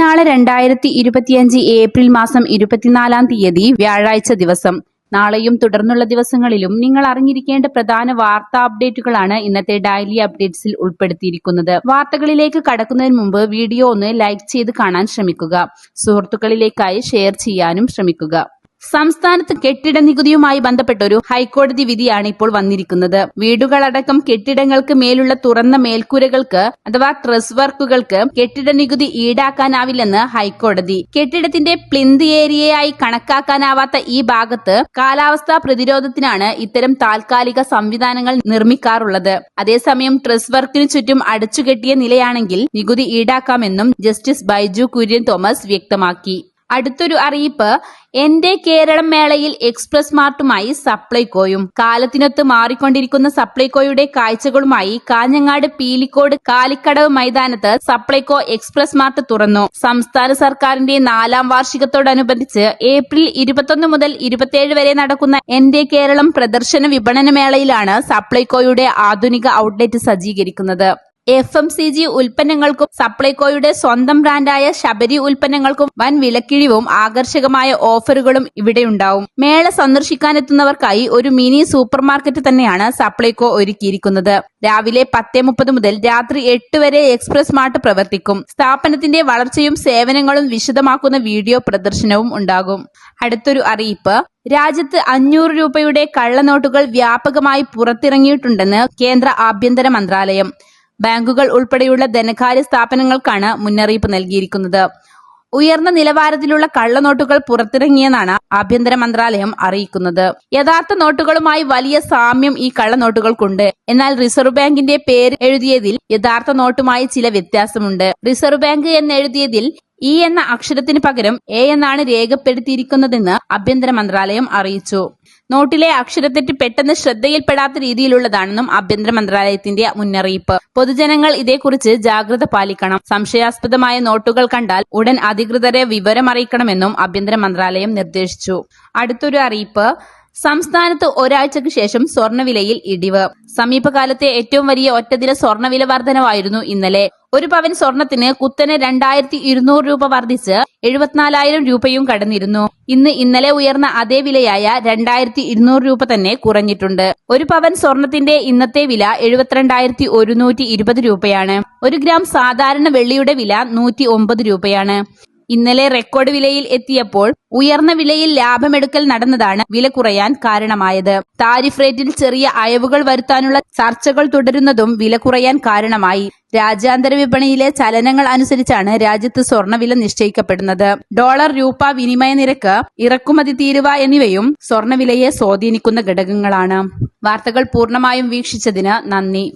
നാളെ രണ്ടായിരത്തി ഇരുപത്തിയഞ്ച് ഏപ്രിൽ മാസം ഇരുപത്തിനാലാം തീയതി വ്യാഴാഴ്ച ദിവസം. നാളെയും തുടർന്നുള്ള ദിവസങ്ങളിലും നിങ്ങൾ അറിഞ്ഞിരിക്കേണ്ട പ്രധാന വാർത്താ അപ്ഡേറ്റുകളാണ് ഇന്നത്തെ ഡെയിലി അപ്ഡേറ്റ്സിൽ ഉൾപ്പെടുത്തിയിരിക്കുന്നത്. വാർത്തകളിലേക്ക് കടക്കുന്നതിന് മുമ്പ് വീഡിയോ ഒന്ന് ലൈക്ക് ചെയ്ത് കാണാൻ ശ്രമിക്കുക. സുഹൃത്തുക്കളിലേക്കായി ഷെയർ ചെയ്യാനും ശ്രമിക്കുക. സംസ്ഥാനത്ത് കെട്ടിട നികുതിയുമായി ബന്ധപ്പെട്ട ഒരു ഹൈക്കോടതി വിധിയാണ് ഇപ്പോൾ വന്നിരിക്കുന്നത്. വീടുകളടക്കം കെട്ടിടങ്ങൾക്ക് മേലുള്ള തുറന്ന മേൽക്കൂരകൾക്ക് അഥവാ ട്രസ് വർക്കുകൾക്ക് കെട്ടിട നികുതി ഈടാക്കാനാവില്ലെന്ന് ഹൈക്കോടതി. കെട്ടിടത്തിന്റെ പ്ലിന്ത് ഏരിയയായി കണക്കാക്കാനാവാത്ത ഈ ഭാഗത്ത് കാലാവസ്ഥാ പ്രതിരോധത്തിനാണ് ഇത്തരം താൽക്കാലിക സംവിധാനങ്ങൾ നിർമ്മിക്കാറുള്ളത്. അതേസമയം ട്രസ് വർക്കിനു ചുറ്റും അടച്ചുകെട്ടിയ നിലയാണെങ്കിൽ നികുതി ഈടാക്കാമെന്നും ജസ്റ്റിസ് ബൈജു കുര്യൻ തോമസ് വ്യക്തമാക്കി. അടുത്തൊരു അറിയിപ്പ് എന്റെ കേരളം മേളയിൽ എക്സ്പ്രസ് മാർട്ടുമായി സപ്ലൈകോയും. കാലത്തിനൊത്ത് മാറിക്കൊണ്ടിരിക്കുന്ന സപ്ലൈകോയുടെ കാഴ്ചകളുമായി കാഞ്ഞങ്ങാട് പീലിക്കോട് കാലിക്കടവ് മൈതാനത്ത് സപ്ലൈകോ എക്സ്പ്രസ് മാർട്ട് തുറന്നു. സംസ്ഥാന സർക്കാരിന്റെ നാലാം വാർഷികത്തോടനുബന്ധിച്ച് ഏപ്രിൽ ഇരുപത്തൊന്ന് മുതൽ ഇരുപത്തിയേഴ് വരെ നടക്കുന്ന എന്റെ കേരളം പ്രദർശന വിപണന മേളയിലാണ് സപ്ലൈകോയുടെ ആധുനിക ഔട്ട്ലെറ്റ് സജ്ജീകരിക്കുന്നത്. എഫ് എം സി ജി ഉൽപ്പന്നങ്ങൾക്കും സപ്ലൈകോയുടെ സ്വന്തം ബ്രാൻഡായ ശബരി ഉൽപ്പന്നങ്ങൾക്കും വൻ വിലക്കിഴിവും ആകർഷകമായ ഓഫറുകളും ഇവിടെയുണ്ടാവും. മേള സന്ദർശിക്കാനെത്തുന്നവർക്കായി ഒരു മിനി സൂപ്പർ മാർക്കറ്റ് തന്നെയാണ് സപ്ലൈകോ ഒരുക്കിയിരിക്കുന്നത്. രാവിലെ പത്തേ മുപ്പത് മുതൽ രാത്രി എട്ട് വരെ എക്സ്പ്രസ് മാർട്ട് പ്രവർത്തിക്കും. സ്ഥാപനത്തിന്റെ വളർച്ചയും സേവനങ്ങളും വിശദമാക്കുന്ന വീഡിയോ പ്രദർശനവും ഉണ്ടാകും. അടുത്തൊരു അറിയിപ്പ്. രാജ്യത്ത് അഞ്ഞൂറ് രൂപയുടെ കള്ളനോട്ടുകൾ വ്യാപകമായി പുറത്തിറങ്ങിയിട്ടുണ്ടെന്ന് കേന്ദ്ര ആഭ്യന്തര മന്ത്രാലയം. ബാങ്കുകൾ ഉൾപ്പെടെയുള്ള ധനകാര്യ സ്ഥാപനങ്ങൾക്കാണ് മുന്നറിയിപ്പ് നൽകിയിരിക്കുന്നത്. ഉയർന്ന നിലവാരത്തിലുള്ള കള്ളനോട്ടുകൾ പുറത്തിറങ്ങിയെന്നാണ് ആഭ്യന്തര മന്ത്രാലയം അറിയിക്കുന്നത്. യഥാർത്ഥ നോട്ടുകളുമായി വലിയ സാമ്യം ഈ കള്ളനോട്ടുകൾക്കുണ്ട്. എന്നാൽ റിസർവ് ബാങ്കിന്റെ പേര് എഴുതിയതിൽ യഥാർത്ഥ നോട്ടുമായി ചില വ്യത്യാസമുണ്ട്. റിസർവ് ബാങ്ക് എന്നെഴുതിയതിൽ ഇ എന്ന അക്ഷരത്തിന് പകരം എ എന്നാണ് രേഖപ്പെടുത്തിയിരിക്കുന്നതെന്ന് ആഭ്യന്തര മന്ത്രാലയം അറിയിച്ചു. നോട്ടിലെ അക്ഷരത്തെറ്റ് പെട്ടെന്ന് ശ്രദ്ധയിൽപ്പെടാത്ത രീതിയിലുള്ളതാണെന്നും ആഭ്യന്തര മന്ത്രാലയത്തിന്റെ മുന്നറിയിപ്പ്. പൊതുജനങ്ങൾ ഇതേക്കുറിച്ച് ജാഗ്രത പാലിക്കണം. സംശയാസ്പദമായ നോട്ടുകൾ കണ്ടാൽ ഉടൻ അധികൃതരെ വിവരമറിയിക്കണമെന്നും ആഭ്യന്തര മന്ത്രാലയം നിർദ്ദേശിച്ചു. അടുത്തൊരു അറിയിപ്പ്. സംസ്ഥാനത്ത് ഒരാഴ്ചയ്ക്ക് ശേഷം സ്വർണവിലയിൽ ഇടിവ്. സമീപകാലത്തെ ഏറ്റവും വലിയ ഒറ്റദിന സ്വർണവില വർധനവായിരുന്നു ഇന്നലെ. ഒരു പവൻ സ്വർണത്തിന് കുത്തനെ രണ്ടായിരത്തി ഇരുന്നൂറ് രൂപ വർദ്ധിച്ച് എഴുപത്തിനാലായിരം രൂപയും കടന്നിരുന്നു. ഇന്ന് ഇന്നലെ ഉയർന്ന അതേ വിലയായ രണ്ടായിരത്തി ഇരുന്നൂറ് രൂപ തന്നെ കുറഞ്ഞിട്ടുണ്ട്. ഒരു പവൻ സ്വർണത്തിന്റെ ഇന്നത്തെ വില എഴുപത്തിരണ്ടായിരത്തി ഒരുന്നൂറ്റി ഇരുപത് രൂപയാണ്. ഒരു ഗ്രാം സാധാരണ വെള്ളിയുടെ വില നൂറ്റി ഒമ്പത് രൂപയാണ്. ഇന്നലെ റെക്കോർഡ് വിലയിൽ എത്തിയപ്പോൾ ഉയർന്ന വിലയിൽ ലാഭമെടുക്കൽ നടന്നതാണ് വില കുറയാൻ കാരണമായത്. താരിഫ് റേറ്റിൽ ചെറിയ അയവുകൾ വരുത്താനുള്ള ചർച്ചകൾ തുടരുന്നതും വില കുറയാൻ കാരണമായി. രാജ്യാന്തര വിപണിയിലെ ചലനങ്ങൾ അനുസരിച്ചാണ് രാജ്യത്ത് സ്വർണവില നിശ്ചയിക്കപ്പെടുന്നത്. ഡോളർ രൂപ വിനിമയ നിരക്ക് ഇറക്കുമതി തീരുവ എന്നിവയും സ്വർണവിലയെ സ്വാധീനിക്കുന്ന ഘടകങ്ങളാണ്. വാർത്തകൾ പൂർണമായും വീക്ഷിച്ചതിന് നന്ദി.